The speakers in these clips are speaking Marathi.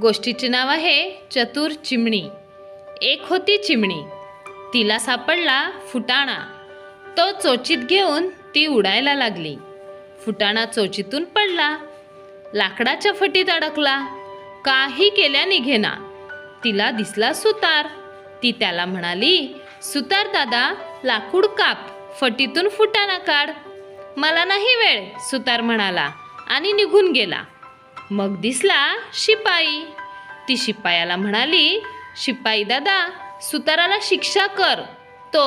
गोष्टीचे नाव आहे चतुर चिमणी. एक होती चिमणी. तिला सापडला फुटाणा. तो चोचीत घेऊन ती उडायला लागली. फुटाणा चोचीतून पडला. लाकडाच्या फटीत अडकला. काही केल्या निघेना. तिला दिसला सुतार. ती त्याला म्हणाली सुतार दादा लाकूड काप. फटीतून फुटाणा काढ. मला नाही वेळ सुतार म्हणाला आणि निघून गेला. मग दिसला शिपाई. ती शिपायाला म्हणाली शिपाई दादा सुताराला शिक्षा कर. तो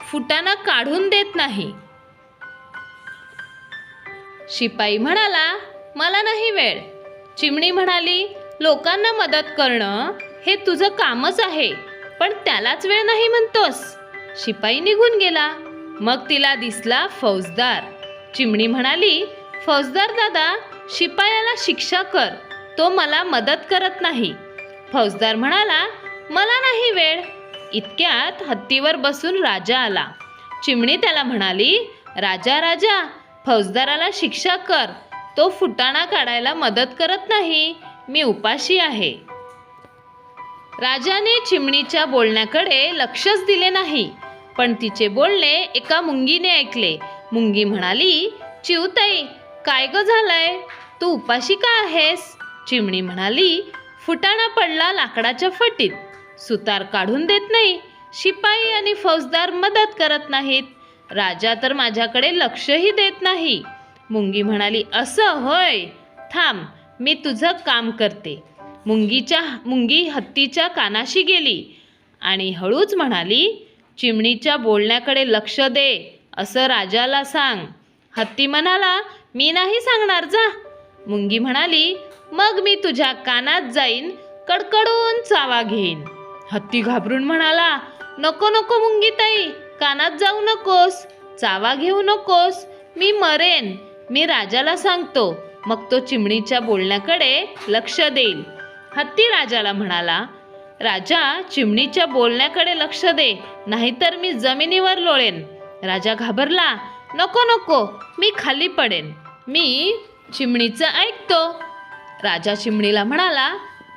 फुटाना काढून देत नाही. शिपाई म्हणाला मला नाही वेळ. चिमणी म्हणाली लोकांना मदत करणं हे तुझं कामच आहे पण त्यालाच वेळ नाही म्हणतोस. शिपाई निघून गेला. मग तिला दिसला फौजदार. चिमणी म्हणाली फौजदार दादा शिपायाला शिक्षा कर. तो मला मदत करत नाही. फौजदार म्हणाला मला नाही वेळ. इतक्यात हत्तीवर बसून राजा आला. चिमणी त्याला म्हणाली राजा राजा फौजदाराला शिक्षा कर. तो फुटाणा काढायला मदत करत नाही. मी उपाशी आहे. राजाने चिमणीच्या बोलण्याकडे लक्षच दिले नाही. पण तिचे बोलणे एका मुंगीने ऐकले. मुंगी म्हणाली चिवताई काय ग झालंय? तू उपाशी का आहेस? चिमणी म्हणाली फुटाणा पडला लाकडाच्या फटीत. सुतार काढून देत नाही. शिपाई आणि फौजदार मदत करत नाहीत. राजा तर माझ्याकडे लक्षही देत नाही. मुंगी म्हणाली असं होय. थांब मी तुझं काम करते. मुंगीच्या मुंगी हत्तीच्या कानाशी गेली आणि हळूच म्हणाली चिमणीच्या बोलण्याकडे लक्ष दे. असं राजाला सांग. हत्ती म्हणाला मी नाही सांगणार जा. मुंगी म्हणाली मग मी तुझ्या कानात जाईन कडकडून चावा घेईन. हत्ती घाबरून म्हणाला नको नको मुंगी ताई कानात जाऊ नकोस चावा घेऊ नकोस मी मरेन मी राजाला सांगतो. मग तो चिमणीच्या बोलण्याकडे लक्ष देईल. हत्ती राजाला म्हणाला राजा चिमणीच्या बोलण्याकडे लक्ष दे नाहीतर मी जमिनीवर लोळेन. राजा घाबरला नको नको मी खाली पडेन मी चिमणीचं ऐकतो. राजा चिमणीला म्हणाला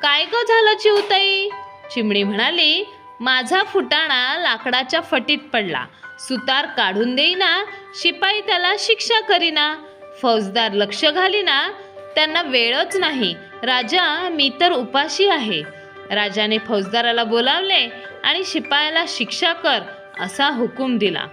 काय ग झालं चिवताई? चिमणी म्हणाली माझा फुटाणा लाकडाच्या फटीत पडला. सुतार काढून देईना शिपाई त्याला शिक्षा करीना. फौजदार लक्ष घालीना त्यांना वेळच नाही. राजा मी तर उपाशी आहे. राजाने फौजदाराला बोलावले आणि शिपायाला शिक्षा कर असा हुकूम दिला.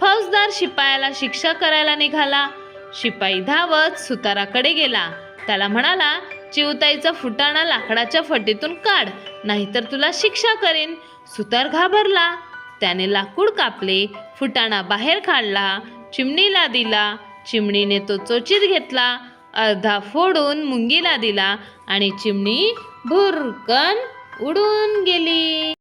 फौजदार शिपायाला शिक्षा करायला निघाला. शिपाई धावत सुताराकडे गेला. त्याला म्हणाला चिवताईचा फुटाणा लाकडाच्या फटीतून काढ नाहीतर तुला शिक्षा करेन. सुतार घाबरला. त्याने लाकूड कापले फुटाणा बाहेर काढला चिमणीला दिला. चिमणीने तो चोचीत घेतला अर्धा फोडून मुंगीला दिला आणि चिमणी भुरकन उडून गेली.